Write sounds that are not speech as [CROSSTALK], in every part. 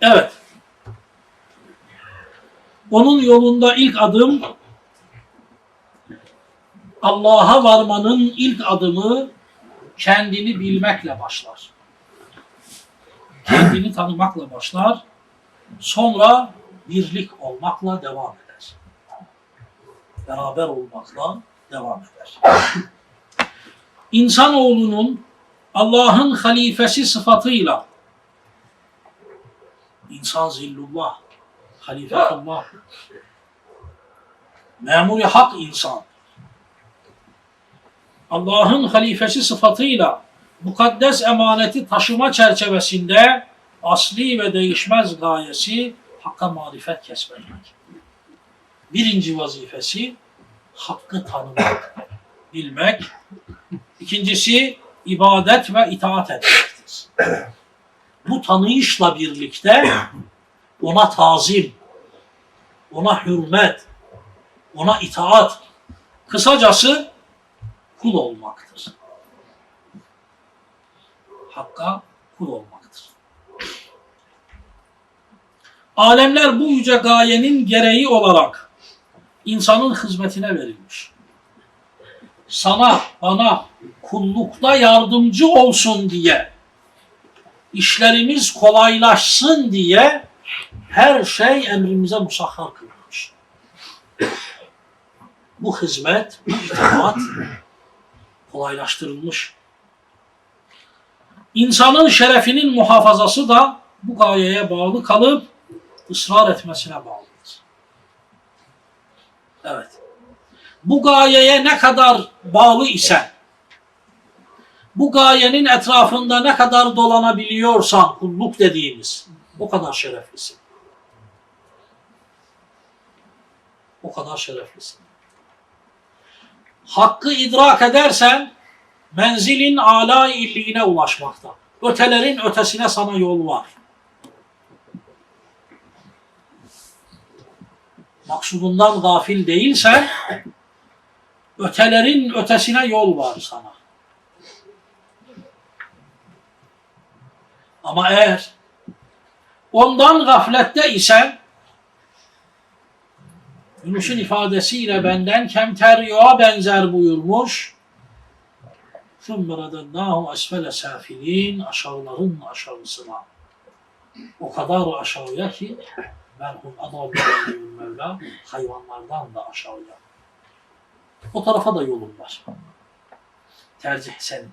Evet. Onun yolunda ilk adım Allah'a varmanın ilk adımı kendini bilmekle başlar. Kendini tanımakla başlar. Sonra birlik olmakla devam eder. Beraber olmakla devam eder. İnsanoğlunun Allah'ın halifesi sıfatıyla insan zillullah, halifetullah, memuri hak insan, Allah'ın halifesi sıfatıyla mukaddes emaneti taşıma çerçevesinde asli ve değişmez gayesi hakka marifet kesmek. Birinci vazifesi hakkı tanımak, bilmek. İkincisi ibadet ve itaat etmektir. Bu tanıyışla birlikte ona tazim, ona hürmet, ona itaat, kısacası kul olmaktır. Hakka kul olmaktır. Alemler bu yüce gayenin gereği olarak insanın hizmetine verilmiş. Sana, bana kullukta yardımcı olsun diye, işlerimiz kolaylaşsın diye her şey emrimize musahhar kılınmış. Bu hizmet, bu itaat kolaylaştırılmış. İnsanın şerefinin muhafazası da bu gayeye bağlı kalıp ısrar etmesine bağlıdır. Evet. Bu gayeye ne kadar bağlı isen, bu gayenin etrafında ne kadar dolanabiliyorsan kulluk dediğimiz o kadar şereflisin. O kadar şereflisin. Hakkı idrak edersen menzilin âlâ illiğine ulaşmakta. Ötelerin ötesine sana yol var. Maksudundan gafil değilsen ötelerin ötesine yol var sana. Ama eğer ondan gaflette isen Yunus'un ifadesiyle benden kemterya benzer buyurmuş. ثُمَّ رَدَنَّاهُ أَسْفَلَ سَافِل۪ينَ Aşağıların aşağısına. O kadar aşağıya ki merhum adam Mevla hayvanlardan da aşağıya. O tarafa da yolun var. Tercih senin.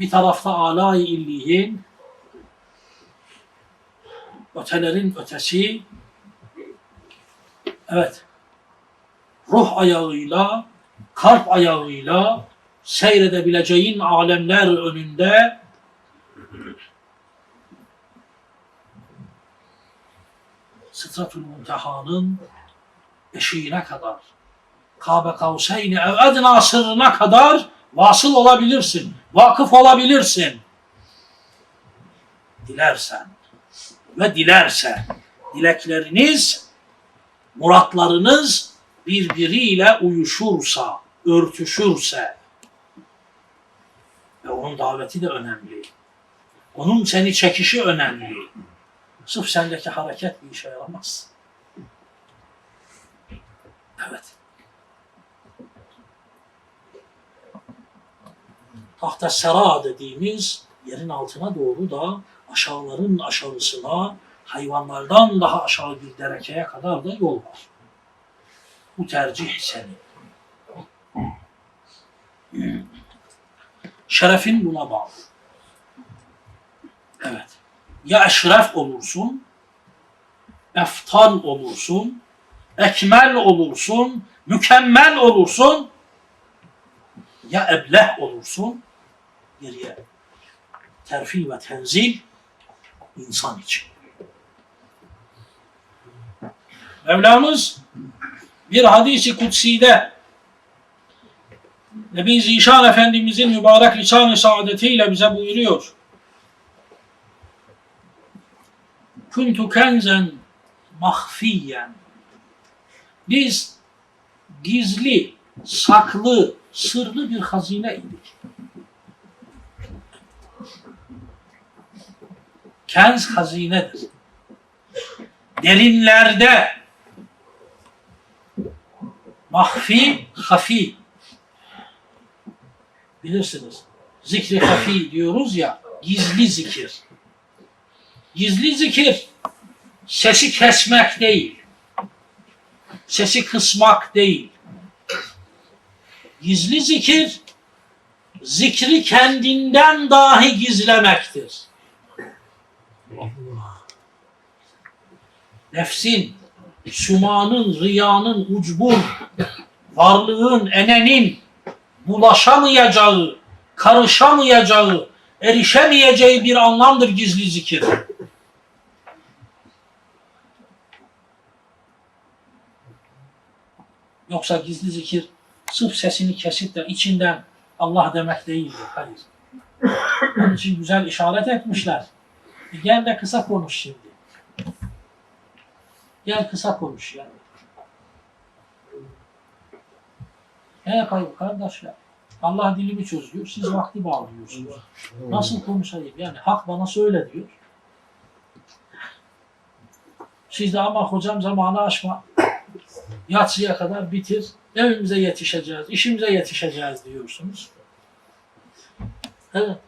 Bir tarafta alay illiyin, ötelerin ötesi, evet, ruh ayağıyla, kalp ayağıyla seyredebileceğin alemler önünde Sıtratul Munteha'nın eşiğine kadar, Kabe Kavseyni ev edna sırrına kadar vasıl olabilirsin, vakıf olabilirsin. Dilersen ve dilerse dilekleriniz, muratlarınız birbiriyle uyuşursa, örtüşürse ve onun daveti de önemli. Onun seni çekişi önemli. Sırf sendeki hareket bir işe yaramaz. Evet. Tahta sera dediğimiz yerin altına doğru da aşağıların aşağısına hayvanlardan daha aşağı bir derekeye kadar da yol var. Bu tercih senin. Şerefin buna bağlı. Evet. Ya eşref olursun, eftal olursun, ekmel olursun, mükemmel olursun, ya ebleh olursun, geriye terfi ve tenzil insan için. Mevlamız bir hadisi kutsi'de Nebi Zişan Efendimizin mübarek lisan-ı saadetiyle bize buyuruyor. Kuntu kenzen mahfiyen. Biz gizli, saklı, sırlı bir hazine idik. Kenz hazinedir. Derinlerde mahfi, hafi. Bilirsiniz. Zikri hafi diyoruz ya, gizli zikir. Gizli zikir, sesi kesmek değil, sesi kısmak değil. Gizli zikir, zikri kendinden dahi gizlemektir. Nefsin, şumanın, riyanın, ucbun, varlığın, enenin bulaşamayacağı, karışamayacağı, erişemeyeceği bir anlamdır gizli zikir. Yoksa gizli zikir sırf sesini kesip de içinden Allah demek değildir. Hayır. Onun için güzel işaret etmişler. Gel de kısa konuş şimdi. Gel kısa konuş ya. Ne yapayım kardeş ya? Allah dilimi çözüyor, siz vakti bağlıyorsunuz. Nasıl konuşayım? Yani hak bana söyle diyor. Siz de ama hocam zamanı aşma. Yatsıya kadar bitir. Evimize yetişeceğiz, işimize yetişeceğiz diyorsunuz. Evet.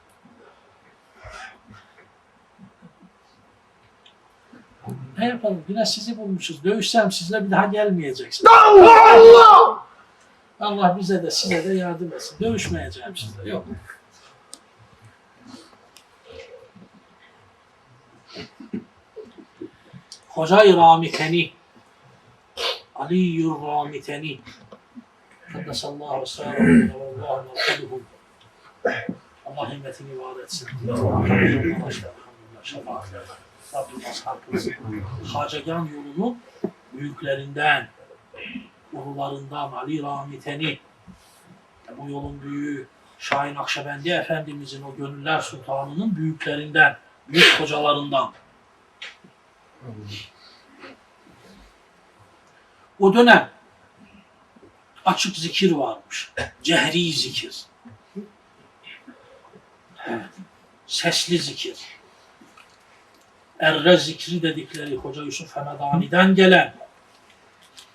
Ne yapalım? Yine sizi bulmuşuz. Dövüşsem sizle bir daha gelmeyeceksiniz. Allah! Allah bize de size de yardım etsin. Dövüşmeyeceğim sizle. Yok. Hoca-i Ramiteni Aliyyur Ramiteni Kaddesallahu sallallahu ve Allahu merhabuhu Allah himmetini var etsin. Elhamdülillah, şefaat. Rabbim ashab kılsın. Hacegan yolunun büyüklerinden, ulularından Ali Ramiteni, bu yolun büyüğü Şahin Akşebendi Efendimizin o gönüller sultanının büyüklerinden, büyük hocalarından. O dönem açık zikir varmış. Cehri zikir. Evet. Sesli zikir. Erre zikri dedikleri Hoca Yusuf Hemedani'den gelen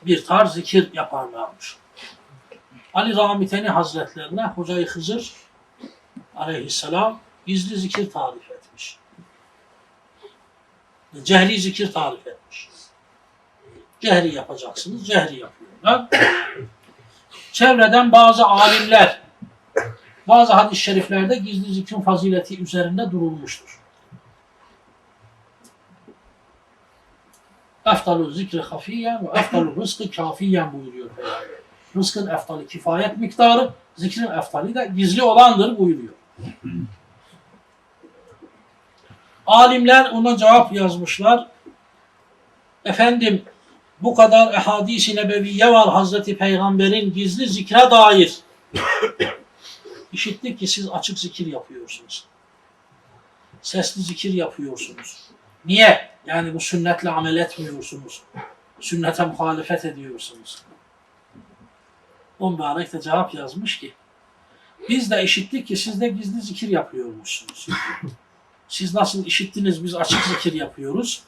bir tarz zikir yaparlarmış. Ali Ramiteni Hazretlerine Hoca-i Hızır aleyhisselam gizli zikir tarif etmiş. Cehri zikir tarif etmiş. Cehri yapacaksınız, cehri yapıyorlar. [COUGHS] Çevreden bazı alimler, bazı hadis-i şeriflerde gizli zikrin fazileti üzerinde durulmuştur. Eftalu zikri hafiyen ve eftalu rızkı kafiyen buyuruyor Peygamber. Rızkın eftali kifayet miktarı, zikrin eftali de gizli olandır buyuruyor. Alimler ona cevap yazmışlar. Efendim bu kadar ehadis-i nebeviye var Hazreti Peygamber'in gizli zikre dair. İşittik ki siz açık zikir yapıyorsunuz. Sesli zikir yapıyorsunuz. Niye? Yani bu sünnetle amel etmiyorsunuz. Sünnete muhalefet ediyorsunuz. O mübarek de cevap yazmış ki biz de işittik ki siz de gizli zikir yapıyormuşsunuz. [LAUGHS] Siz nasıl işittiniz biz açık zikir yapıyoruz.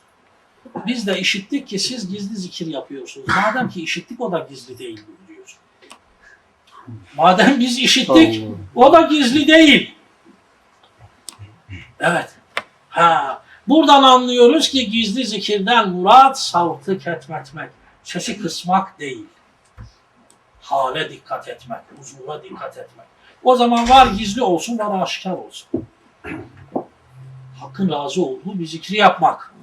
Biz de işittik ki siz gizli zikir yapıyorsunuz. Madem ki işittik o da gizli değil diyor. Madem biz işittik o da gizli değil. Evet. Ha, buradan anlıyoruz ki gizli zikirden murat savtı ketmetmek, sesi kısmak değil. Hale dikkat etmek, huzura dikkat etmek. O zaman var gizli olsun, var aşikar olsun. [CLEARS THROAT] Hakkın razı olduğu bir zikri yapmak.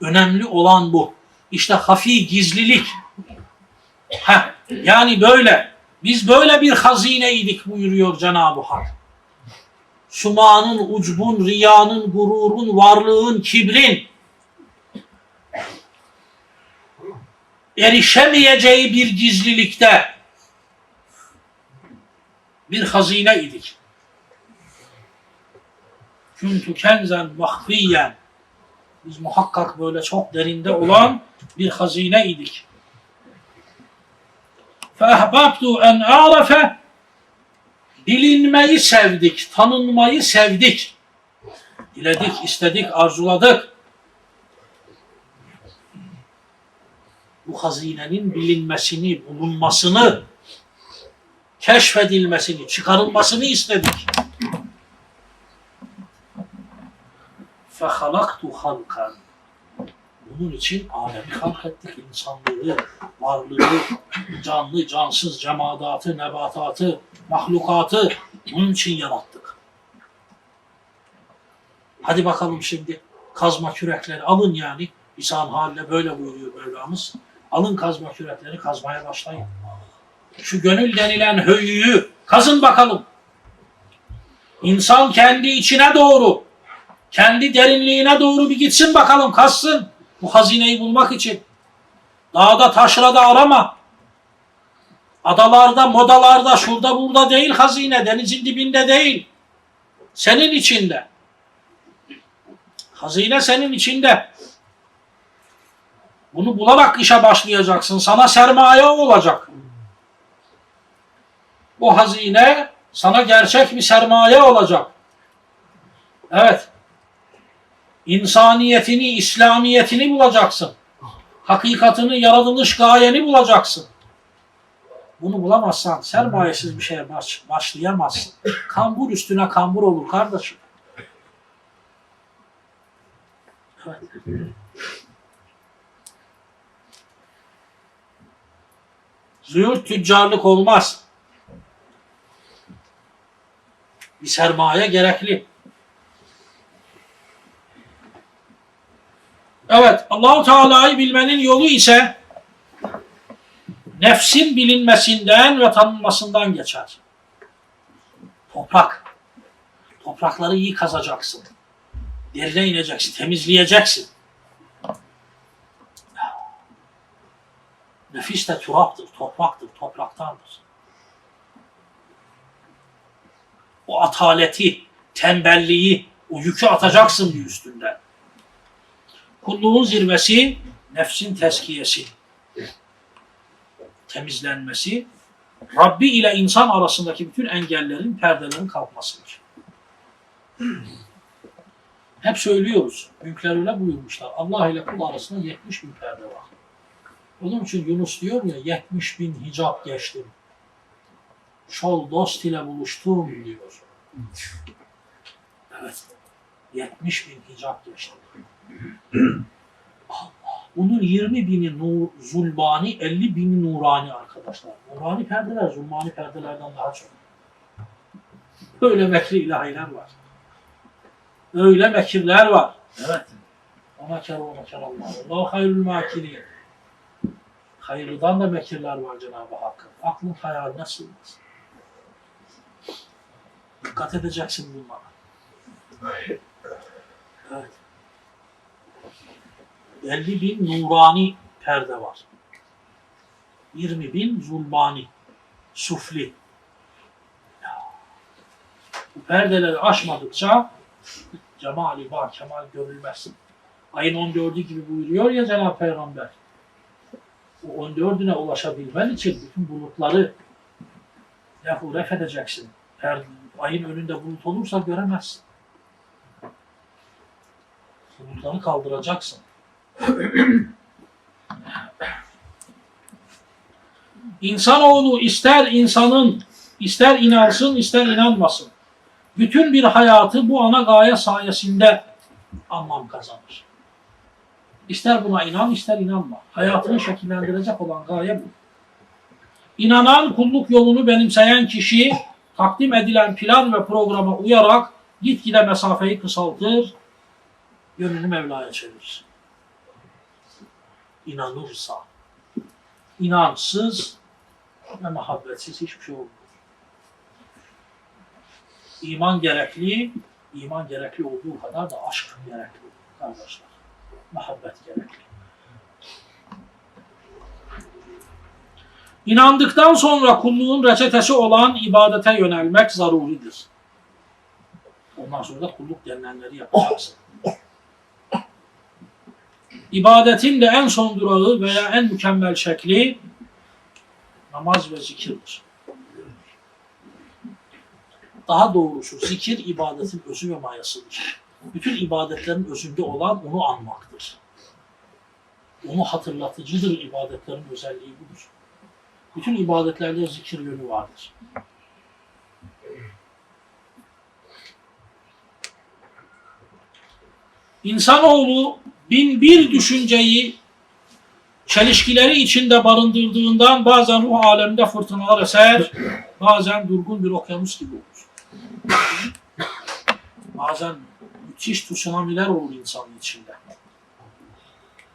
Önemli olan bu. İşte hafi gizlilik. Heh, yani böyle. Biz böyle bir hazineydik buyuruyor Cenab-ı Hak Şumanın, ucbun, riyanın, gururun, varlığın, kibrin erişemeyeceği bir gizlilikte bir hazine idik. Kuntu kenzen mahfiyen biz muhakkak böyle çok derinde olan bir hazine idik. فَاَحْبَبْتُ en arafe bilinmeyi sevdik, tanınmayı sevdik. Diledik, istedik, arzuladık. Bu hazinenin bilinmesini, bulunmasını, keşfedilmesini, çıkarılmasını istedik. فَخَلَقْتُ خَلْقًا Bunun için alemi halk ettik, insanlığı, varlığı, canlı, cansız, cemadatı, nebatatı, mahlukatı bunun için yarattık. Hadi bakalım şimdi kazma kürekleri alın yani. İnsan haline böyle buyuruyor Mevlamız. Alın kazma kürekleri kazmaya başlayın. Şu gönül denilen höyüyü kazın bakalım. İnsan kendi içine doğru, kendi derinliğine doğru bir gitsin bakalım, kazsın. Bu hazineyi bulmak için. Dağda taşrada arama. Adalarda, modalarda, şurada burada değil hazine, denizin dibinde değil. Senin içinde. Hazine senin içinde. Bunu bularak işe başlayacaksın. Sana sermaye olacak. O hazine sana gerçek bir sermaye olacak. Evet. İnsaniyetini, İslamiyetini bulacaksın. Hakikatini, yaratılış gayeni bulacaksın. Bunu bulamazsan sermayesiz bir şeye baş, başlayamazsın. Kambur üstüne kambur olur kardeşim. Evet. Züğürt tüccarlık olmaz. Bir sermaye gerekli. Evet, Allahu Teala'yı bilmenin yolu ise nefsin bilinmesinden ve tanınmasından geçer. Toprak. Toprakları iyi kazacaksın. Derine ineceksin, temizleyeceksin. Nefis de turaptır, topraktır, topraktandır. O ataleti, tembelliği, o yükü atacaksın bir üstünden. Kulluğun zirvesi nefsin teskiyesi, temizlenmesi, Rabbi ile insan arasındaki bütün engellerin, perdelerin kalkmasıdır. [CLEARS THROAT] Hep söylüyoruz. Büyükler öyle buyurmuşlar. Allah ile kul arasında 70 bin perde var. Onun için Yunus diyor ya 70 bin hicap geçtim. Şol dost ile buluştum diyor. Evet. 70 bin hicap geçtim. [CLEARS THROAT] Allah. Bunun 20 bini nur, zulbani, 50 bini nurani arkadaşlar. Nurani perdeler zulmani perdelerden daha çok. Böyle mekri ilahiler var. Öyle mekirler var. Evet. Ama kâru ve Allah. Allahu hayrul makirin. Hayırlıdan da mekirler var Cenab-ı Hakk'ın. Aklın hayaline sığmaz. Dikkat edeceksin bunlara. Evet. 50 bin nurani perde var. 20 bin zulmani, sufli. Bu perdeleri aşmadıkça cemali ba kemal görülmez. Ayın 14'ü gibi buyuruyor ya Cenab-ı Peygamber. O 14'üne ulaşabilmen için bütün bulutları yahu ref edeceksin. Her ayın önünde bulut olursa göremezsin. Bulutları kaldıracaksın. İnsanoğlu ister insanın, ister inansın, ister inanmasın. Bütün bir hayatı bu ana gaye sayesinde anlam kazanır. İster buna inan, ister inanma. Hayatını şekillendirecek olan gaye bu. İnanan, kulluk yolunu benimseyen kişi, takdim edilen plan ve programa uyarak gitgide mesafeyi kısaltır, yönünü Mevla'ya çevirir. İnanırsa, inansız ve muhabbetsiz hiçbir şey olmaz. İman gerekli, iman gerekli olduğu kadar da aşk gerekli kardeşler. Muhabbet gerekli. İnandıktan sonra kulluğun reçetesi olan ibadete yönelmek zaruridir. Ondan sonra da kulluk denilenleri yapacaksın. İbadetin de en son durağı veya en mükemmel şekli namaz ve zikirdir. Daha doğrusu zikir ibadetin özü ve mayasıdır. Bütün ibadetlerin özünde olan onu anmaktır. Onu hatırlatıcıdır ibadetlerin özelliği budur. Bütün ibadetlerde zikir yönü vardır. İnsanoğlu bin bir düşünceyi çelişkileri içinde barındırdığından bazen ruh aleminde fırtınalar eser, bazen durgun bir okyanus gibi olur. Bazen müthiş tsunamiler olur insanın içinde.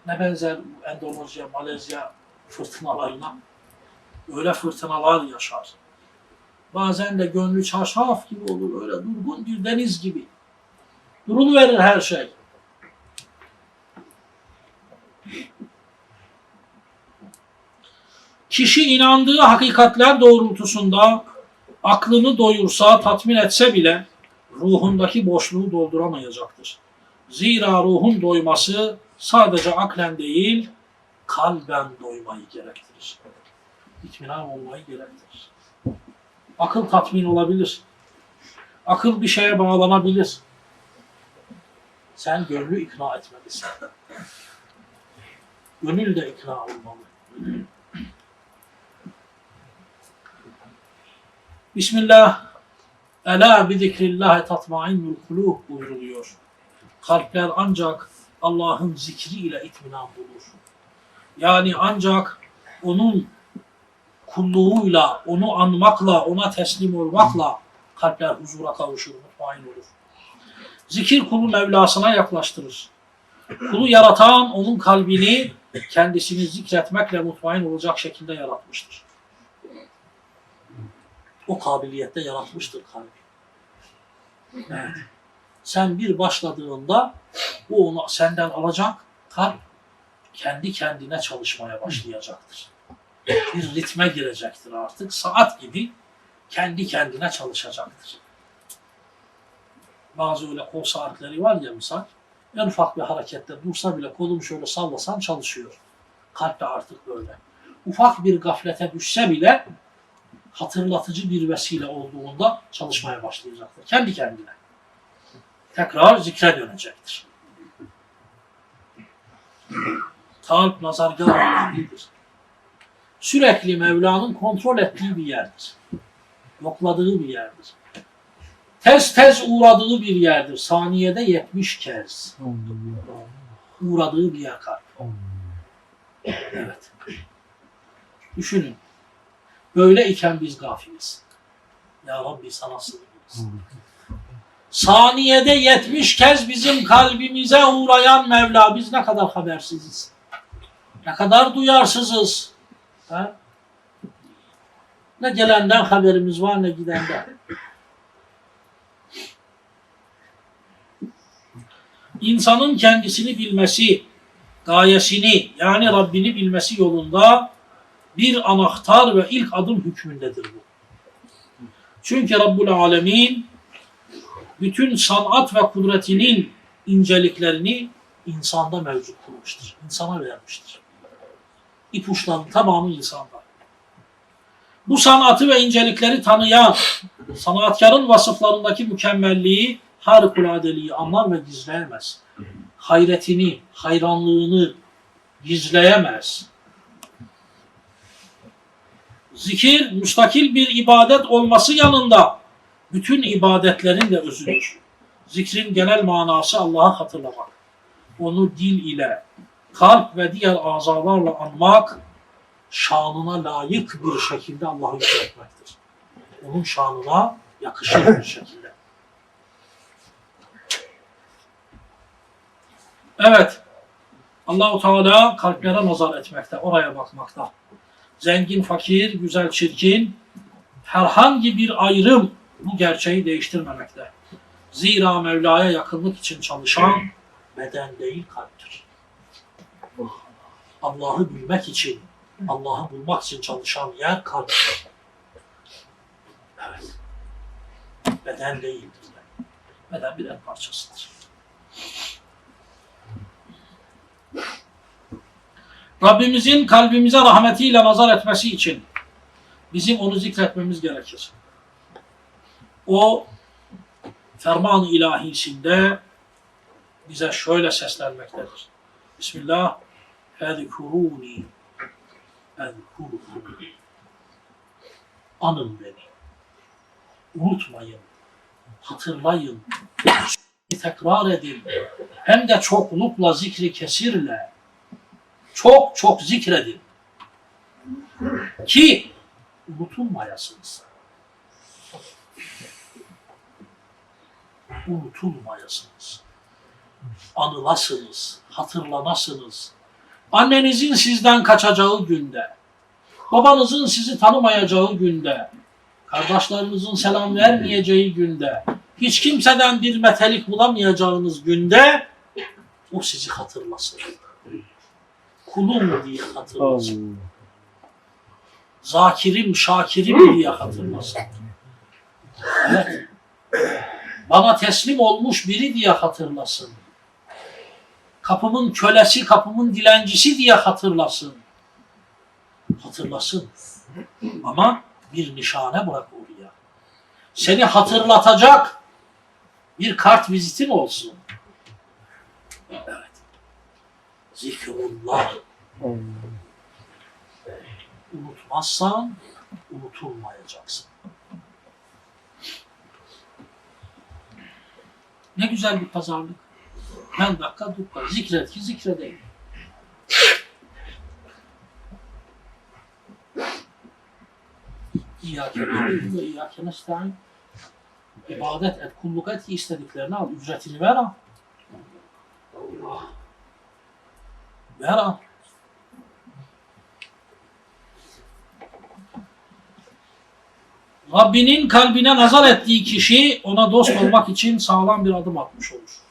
Ne benzer Endonezya, Malezya fırtınalarına? Öyle fırtınalar yaşar. Bazen de gönlü çarşaf gibi olur, öyle durgun bir deniz gibi. Duruluverir her şey. Kişi inandığı hakikatler doğrultusunda aklını doyursa, tatmin etse bile ruhundaki boşluğu dolduramayacaktır. Zira ruhun doyması sadece aklen değil, kalben doymayı gerektirir. İtminan olmayı gerektirir. Akıl tatmin olabilir. Akıl bir şeye bağlanabilir. Sen gönlü ikna etmelisin. Gönül de ikna olmalı. Bismillah. Ela bi zikrillahi tatmainnul kulub buyuruluyor. Kalpler ancak Allah'ın zikriyle itminan bulur. Yani ancak onun kulluğuyla, onu anmakla, ona teslim olmakla kalpler huzura kavuşur, mutmain olur. Zikir kulu Mevlasına yaklaştırır. Kulu yaratan onun kalbini kendisini zikretmekle mutmain olacak şekilde yaratmıştır. O kabiliyette yaratmıştır kalbi. Evet. Sen bir başladığında o onu senden alacak, kalp kendi kendine çalışmaya başlayacaktır. Bir ritme girecektir artık. Saat gibi kendi kendine çalışacaktır. Bazı öyle kol saatleri var ya misal, en ufak bir harekette dursa bile kolumu şöyle sallasam çalışıyor. Kalp de artık böyle. Ufak bir gaflete düşse bile hatırlatıcı bir vesile olduğunda çalışmaya başlayacaktır. Kendi kendine. Tekrar zikre dönecektir. Kalp nazargah önemlidir. Sürekli Mevla'nın kontrol ettiği bir yerdir. Yokladığı bir yerdir. Tez tez uğradığı bir yerdir. Saniyede 70 kez uğradığı bir yer kalp. Evet. Düşünün. Böyle iken biz gafiliz. Ya Rabbi sana sığınırız. Saniyede 70 kez bizim kalbimize uğrayan Mevla biz ne kadar habersiziz. Ne kadar duyarsızız. Ha? Ne gelenden haberimiz var ne gidenden. İnsanın kendisini bilmesi, gayesini yani Rabbini bilmesi yolunda bir anahtar ve ilk adım hükmündedir bu. Çünkü Rabbul Alemin bütün sanat ve kudretinin inceliklerini insanda mevcut kılmıştır. İnsana vermiştir. İpuçlarının tamamı insanda. Bu sanatı ve incelikleri tanıyan, sanatkarın vasıflarındaki mükemmelliği, harikuladeliği anlar ve gizleyemez. Hayretini, hayranlığını gizleyemez. Zikir müstakil bir ibadet olması yanında bütün ibadetlerin de özüdür. Zikrin genel manası Allah'ı hatırlamak. Onu dil ile, kalp ve diğer azalarla anmak, şanına layık bir şekilde Allah'ı yüceltmektir. Onun şanına yakışır bir şekilde. Evet, Allahu Teala kalplere nazar etmekte, oraya bakmakta. Zengin, fakir, güzel, çirkin, herhangi bir ayrım bu gerçeği değiştirmemekte. Zira Mevla'ya yakınlık için çalışan beden değil kalptir. Allah'ı bilmek için, Allah'ı bulmak için çalışan yer kalptir. Evet. Beden değildir. Beden bir et parçasıdır. Rabbimizin kalbimize rahmetiyle nazar etmesi için bizim onu zikretmemiz gerekir. O ferman ilahisinde bize şöyle seslenmektedir. Bismillah. Fezkuruni. Ezkurkum. Anın beni. Unutmayın. Hatırlayın. Tekrar edin. Hem de çoklukla zikri kesirle. Çok çok zikredin. Ki unutulmayasınız. Unutulmayasınız. Anılasınız, hatırlanasınız. Annenizin sizden kaçacağı günde, babanızın sizi tanımayacağı günde, kardeşlerinizin selam vermeyeceği günde, hiç kimseden bir metelik bulamayacağınız günde o sizi hatırlasın. Kulum diye hatırlasın. Zakirim, şakirim diye hatırlasın. Evet. Bana teslim olmuş biri diye hatırlasın. Kapımın kölesi, kapımın dilencisi diye hatırlasın. Hatırlasın. Ama bir nişane bırak oraya. Seni hatırlatacak bir kart vizitin olsun. Evet. Zikrullah. Unutmazsan unutulmayacaksın. Ne güzel bir pazarlık. Ben dakika dukka zikret ki zikredeyim. Nâbudu ve iyyâke nestaîn. İbadet et, kulluk et ki istediklerini al. Ücretini ver al. Al. Rabbinin kalbine nazar ettiği kişi ona dost olmak için sağlam bir adım atmış olur.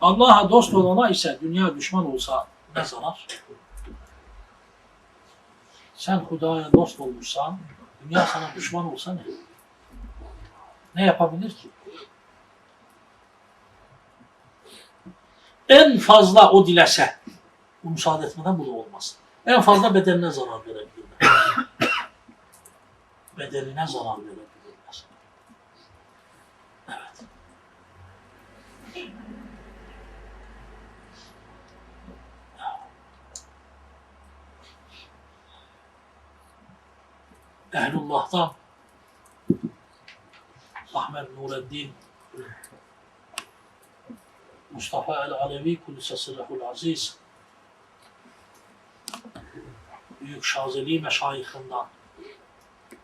Allah'a dost olana ise dünya düşman olsa ne zarar? Sen Huda'ya dost olmuşsan, dünya sana düşman olsa ne? Ne yapabilir ki? En fazla o dilese, bu müsaade etmeden bu da olmaz. En fazla bedenine zarar verebilirler. [COUGHS] bedenine zarar verebilirler. Evet. Ehlullah'tan Ahmet Nureddin Mustafa el-Alevi Kudüs'e sırrahul aziz Büyük Şazeli meşayihinden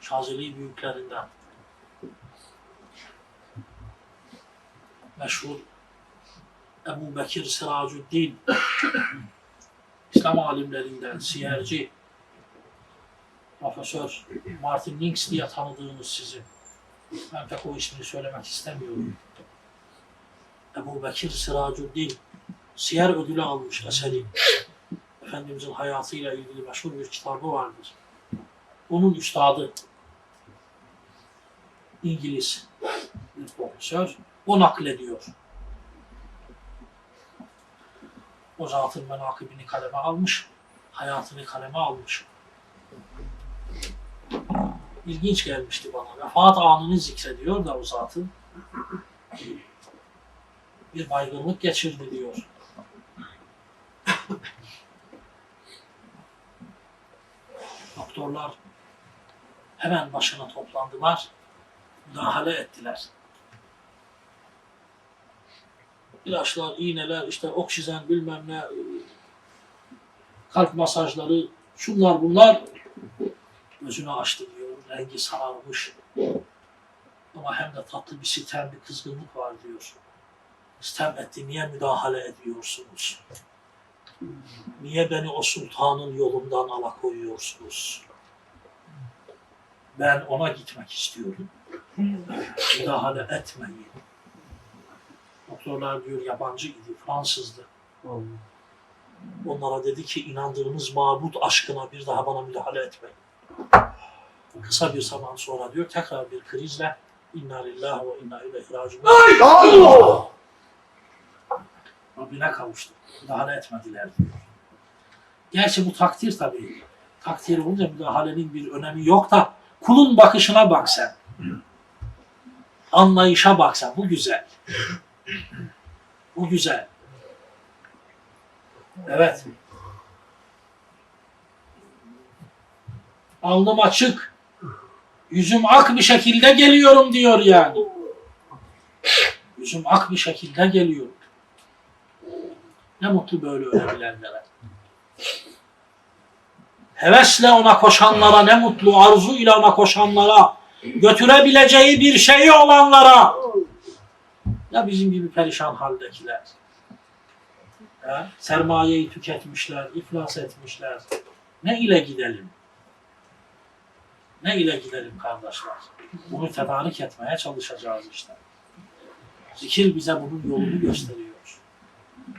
Şazeli büyüklerinden meşhur Ebu Bekir Siracuddin İslam alimlerinden siyerci Profesör Martin Links diye tanıdığınız sizin. Ben pek o ismini söylemek istemiyorum. Ebu Bekir Siracuddin Siyer ödülü almış eseri. Efendimizin hayatıyla ilgili meşhur bir kitabı vardır. Onun üstadı İngiliz bir profesör o naklediyor. O zatın menakibini kaleme almış, hayatını kaleme almış. İlginç gelmişti bana. Vefat anını zikrediyor da o zatın. Bir baygınlık geçirdi diyor. Doktorlar hemen başına toplandılar. Müdahale ettiler. İlaçlar, iğneler, işte oksijen bilmem ne, kalp masajları, şunlar bunlar gözünü açtı diyor. Rengi sararmış. Ama hem de tatlı bir sitem, bir kızgınlık var diyor. Sitem etti, niye müdahale ediyorsunuz? Niye beni o sultanın yolundan alakoyuyorsunuz? Ben ona gitmek istiyorum. Müdahale etmeyin. Doktorlar diyor yabancı idi, Fransızdı. Onlara dedi ki inandığınız mabut aşkına bir daha bana müdahale etmeyin. Kısa bir zaman sonra diyor tekrar bir krizle inna lillahi ve inna ileyhi raciun. Rabbine kavuştu. Müdahale etmediler diyor. Gerçi bu takdir tabii. Takdir olunca müdahalenin bir önemi yok da kulun bakışına bak sen. Anlayışa bak sen. Bu güzel. Bu güzel. Evet. Alnım açık. Yüzüm ak bir şekilde geliyorum diyor yani. Yüzüm ak bir şekilde geliyorum. Ne mutlu böyle ölebilenlere. Hevesle ona koşanlara ne mutlu, arzu ile ona koşanlara, götürebileceği bir şeyi olanlara. Ya bizim gibi perişan haldekiler. Ya, sermayeyi tüketmişler, iflas etmişler. Ne ile gidelim? Ne ile gidelim kardeşler? Bunu tedarik etmeye çalışacağız işte. Zikir bize bunun yolunu gösteriyor.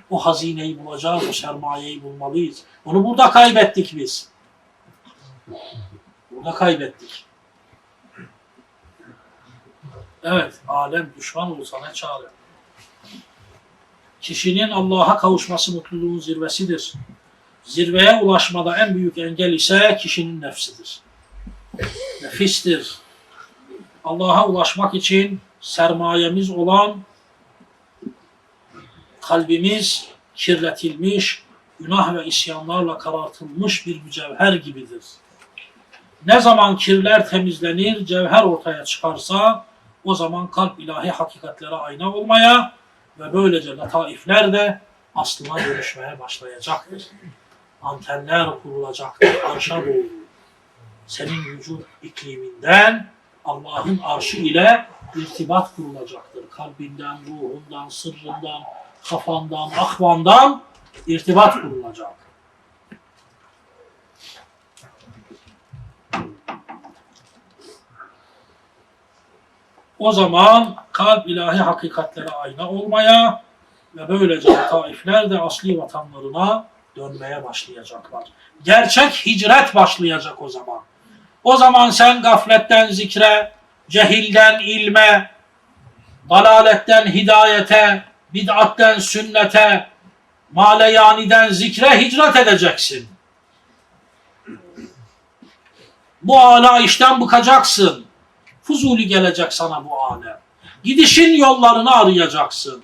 O hazineyi bulacağız, o sermayeyi bulmalıyız. Onu burada kaybettik biz. Burada kaybettik. Evet, alem düşman olsa ne çare. Kişinin Allah'a kavuşması mutluluğun zirvesidir. Zirveye ulaşmada en büyük engel ise kişinin nefsidir. Nefistir. Allah'a ulaşmak için sermayemiz olan kalbimiz kirletilmiş, günah ve isyanlarla karartılmış bir mücevher gibidir. Ne zaman kirler temizlenir, cevher ortaya çıkarsa o zaman kalp ilahi hakikatlere ayna olmaya ve böylece letaifler de aslına dönüşmeye başlayacaktır. Antenler kurulacaktır arşa doğru. Senin vücut ikliminden Allah'ın arşı ile irtibat kurulacaktır. Kalbinden, ruhundan, sırrından, kafandan, akvandan irtibat kurulacak. O zaman kalp ilahi hakikatlere ayna olmaya ve böylece taifler de asli vatanlarına dönmeye başlayacaklar. Gerçek hicret başlayacak o zaman. O zaman sen gafletten zikre, cehilden ilme, dalaletten hidayete, bid'atten sünnete, maleyaniden zikre hicret edeceksin. Bu ala işten bıkacaksın. Fuzuli gelecek sana bu alem. Gidişin yollarını arayacaksın.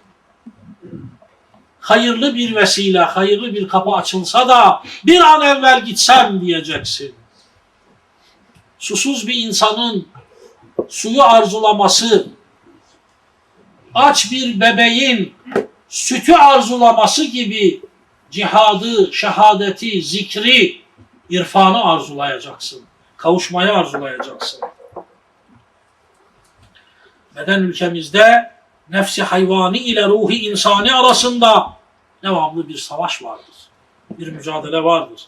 Hayırlı bir vesile, hayırlı bir kapı açılsa da bir an evvel gitsem diyeceksin. Susuz bir insanın suyu arzulaması, aç bir bebeğin sütü arzulaması gibi cihadı, şehadeti, zikri, irfanı arzulayacaksın. Kavuşmayı arzulayacaksın. Beden ülkemizde nefsi hayvani ile ruhi insani arasında devamlı bir savaş vardır. Bir mücadele vardır.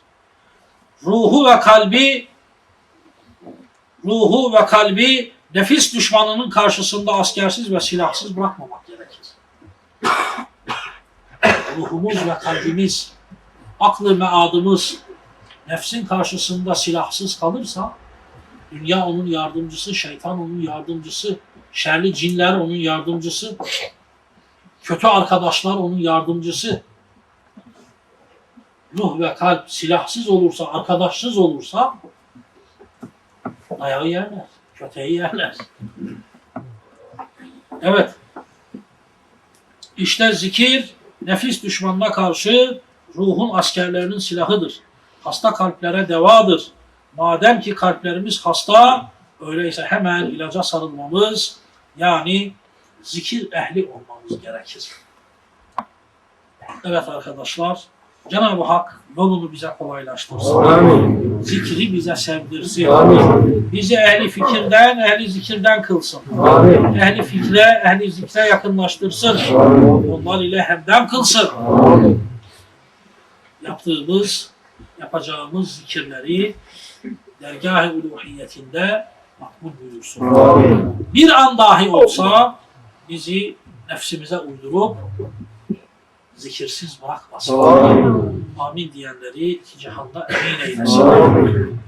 Ruhu ve kalbi ruhu ve kalbi nefis düşmanının karşısında askersiz ve silahsız bırakmamak gerekir. Ruhumuz ve kalbimiz, aklı meadımız nefsin karşısında silahsız kalırsa dünya onun yardımcısı, şeytan onun yardımcısı, şerli cinler onun yardımcısı, kötü arkadaşlar onun yardımcısı. Ruh ve kalp silahsız olursa, arkadaşsız olursa dayağı yerler, köteği yerler. Evet. İşte zikir nefis düşmanına karşı ruhun askerlerinin silahıdır. Hasta kalplere devadır. Madem ki kalplerimiz hasta, öyleyse hemen ilaca sarılmamız, yani zikir ehli olmamız gerekir. Evet arkadaşlar, Cenab-ı Hak yolunu bize kolaylaştırsın. Amin. Zikri bize sevdirsin. Amin. Bizi ehli fikirden, ehli zikirden kılsın. Amin. Ehli fikre, ehli zikre yakınlaştırsın. Amin. Onlar ile hemdem kılsın. Amin. Yaptığımız, yapacağımız zikirleri dergâh-ı uluhiyetinde makbul buyursun. Amin. Bir an dahi olsa bizi nefsimize uydurup zikirsiz bırakmasın. Amin. Amin diyenleri iki cihanda emin eylesin. Amin.